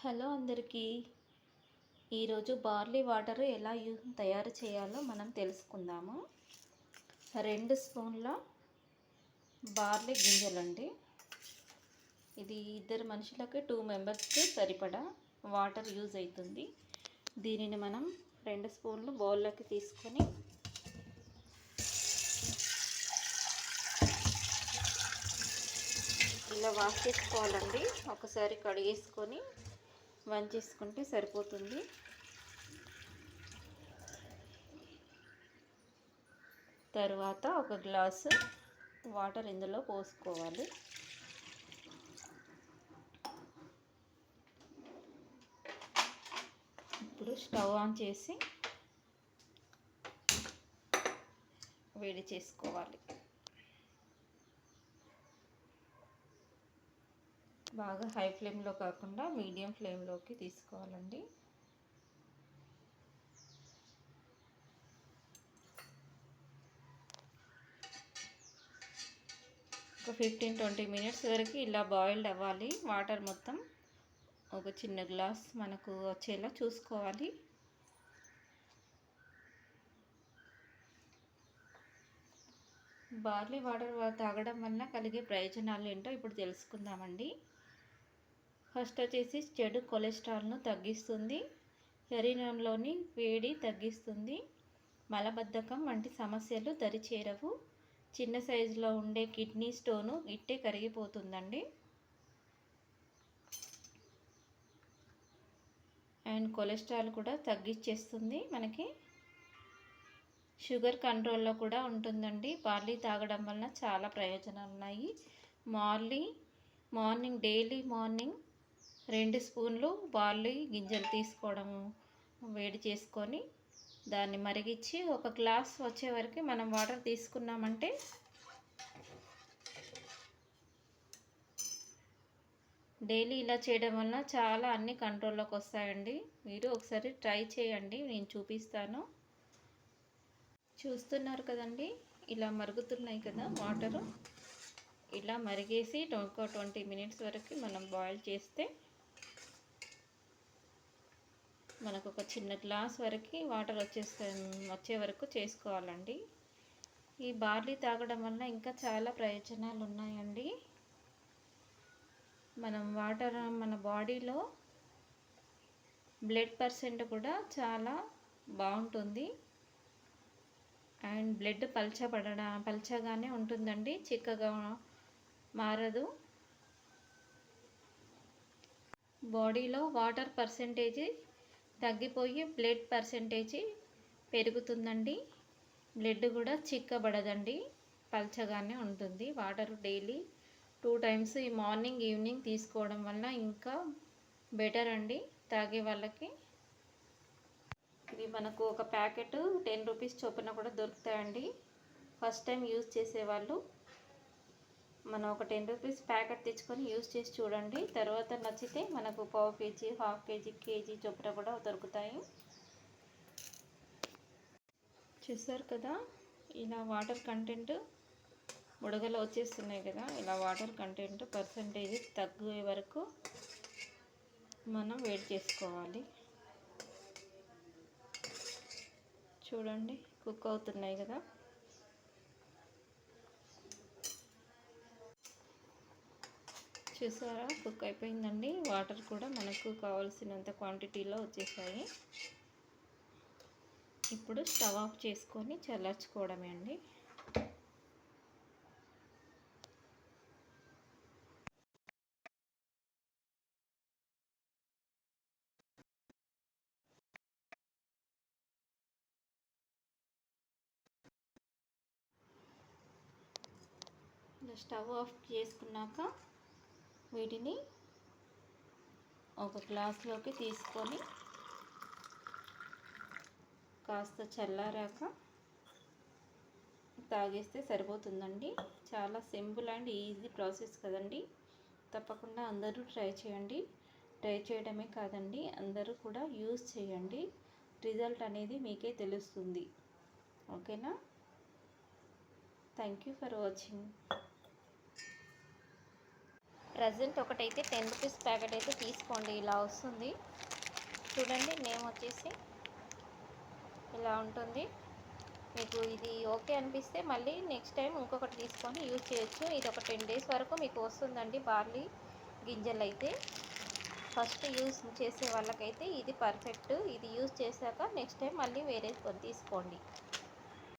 Hello అందరికీ. ఈరోజు barley water ఎలా తయారు చేయాలో మనం తెలుసుకుందాము. రెండు స్పూన్ల బార్లీ గింజలండి. ఇది ఇద్దరు మనుషులకి టూ మెంబర్స్కి సరిపడా వాటర్ యూజ్ అవుతుంది దీనిని మనం రెండు స్పూన్లు బౌల్లోకి తీసుకొని ఇలా వాష్ చేసుకోవాలండి. ఒకసారి కడిగేసుకొని వంచేసుకుంటే సరిపోతుంది. తరువాత ఒక గ్లాసు వాటర్ ఇందులో పోసుకోవాలి. ఇప్పుడు స్టవ్ ఆన్ చేసి వేడి చేసుకోవాలి. బాగా హై ఫ్లేమ్లో కాకుండా మీడియం ఫ్లేమ్లోకి తీసుకోవాలండి. ఒక ఫిఫ్టీన్ ట్వంటీ మినిట్స్ వరకు ఇలా బాయిల్డ్ అవ్వాలి. వాటర్ మొత్తం ఒక చిన్న గ్లాస్ మనకు వచ్చేలా చూసుకోవాలి. బార్లీ వాటర్ తాగడం వల్ల కలిగే ప్రయోజనాలు ఏంటో ఇప్పుడు తెలుసుకుందామండి. ఫస్ట్ వచ్చేసి చెడు కొలెస్ట్రాల్ను తగ్గిస్తుంది. శరీరంలోని వేడి తగ్గిస్తుంది. మలబద్ధకం వంటి సమస్యలు దరిచేరవు. చిన్న సైజులో ఉండే కిడ్నీ స్టోను ఇట్టే కరిగిపోతుందండి. అండ్ కొలెస్ట్రాల్ కూడా తగ్గించేస్తుంది మనకి. షుగర్ కంట్రోల్లో కూడా ఉంటుందండి. బార్లీ తాగడం వలన చాలా ప్రయోజనాలు ఉన్నాయి మార్లీ మార్నింగ్ డైలీ మార్నింగ్ రెండు స్పూన్లు బార్లీ గింజలు తీసుకోవడము వేడి చేసుకొని దాన్ని మరిగించి ఒక గ్లాస్ వచ్చే వరకు మనం వాటర్ తీసుకున్నామంటే డైలీ ఇలా చేయడం వల్ల చాలా అన్ని కంట్రోల్లోకి వస్తాయండి. మీరు ఒకసారి ట్రై చేయండి. నేను చూపిస్తాను. చూస్తున్నారు కదండి? ఇలా మరుగుతున్నాయి కదా వాటరు. ఇలా మరిగేసి ఒక ట్వంటీ మినిట్స్ వరకు మనం బాయిల్ చేస్తే మనకు ఒక చిన్న గ్లాస్ వరకు వాటర్ వచ్చేస్తే వచ్చే వరకు చేసుకోవాలండి. ఈ బార్లీ తాగడం వల్ల ఇంకా చాలా ప్రయోజనాలు ఉన్నాయండి మనం వాటర్ మన బాడీలో బ్లడ్ పర్సెంట్ కూడా చాలా బాగుంటుంది. అండ్ బ్లడ్ పల్చబడ పల్చగానే ఉంటుందండి. చిక్కగా మారదు. బాడీలో వాటర్ పర్సెంటేజ్ తగ్గిపోయి బ్లడ్ పర్సెంటేజ్ పెరుగుతుందండి. బ్లడ్ కూడా చిక్కబడదండి. పల్చగానే ఉంటుంది. వాటర్ డైలీ టూ టైమ్స్ ఈ మార్నింగ్ ఈవినింగ్ తీసుకోవడం వల్ల ఇంకా బెటర్ అండి. తాగే వాళ్ళకి. ఇది మనకు ఒక ప్యాకెట్ టెన్ రూపీస్ చొప్పున కూడా దొరుకుతాయండి. ఫస్ట్ టైం యూజ్ చేసేవాళ్ళు. మనం ఒక టెన్ రూపీస్ ప్యాకెట్ తెచ్చుకొని యూజ్ చేసి చూడండి. తర్వాత నచ్చితే మనకు పావు కేజీ హాఫ్ కేజీ కేజీ చొప్పున కూడా దొరుకుతాయి. చూసారు కదా? ఇలా వాటర్ కంటెంట్ బుడగలు వచ్చేస్తున్నాయి కదా? ఇలా వాటర్ కంటెంట్ పర్సంటేజ్ తగ్గే వరకు మనం వెయిట్ చేసుకోవాలి. చూడండి కుక్ అవుతున్నాయి కదా? చూసారా? కుక్ అయిపోయిందండి. వాటర్ కూడా మనకు కావాల్సినంత క్వాంటిటీలో వచ్చేసాయి. ఇప్పుడు స్టవ్ ఆఫ్ చేసుకొని చల్లార్చుకోవడమే అండి. స్టవ్ ఆఫ్ చేసుకున్నాక వీటిని ఒక గ్లాస్లోకి తీసుకొని కాస్త చల్లారాక తాగేస్తే సరిపోతుందండి. చాలా సింపుల్ అండ్ ఈజీ ప్రాసెస్ కదండి. తప్పకుండా అందరూ ట్రై చేయండి. ట్రై చేయడమే కాదండి అందరూ కూడా యూజ్ చేయండి. రిజల్ట్ అనేది మీకే తెలుస్తుంది. ఓకేనా? Thank you for watching. Present ఒకటైతే టెన్ రూపీస్ ప్యాకెట్ అయితే తీసుకోండి ఇలా వస్తుంది. చూడండి నేమ్ వచ్చేసి ఇలా ఉంటుంది. మీకు ఇది ఓకే అనిపిస్తే మళ్ళీ నెక్స్ట్ టైం ఇంకొకటి తీసుకొని యూజ్ చేయొచ్చు. ఇది ఒక టెన్ డేస్ వరకు మీకు వస్తుందండి బార్లీ గింజలు అయితే. ఫస్ట్ యూజ్ చేసే వాళ్ళకైతే ఇది పర్ఫెక్ట్. ఇది యూజ్ చేశాక నెక్స్ట్ టైం మళ్ళీ వేరే తీసుకోండి.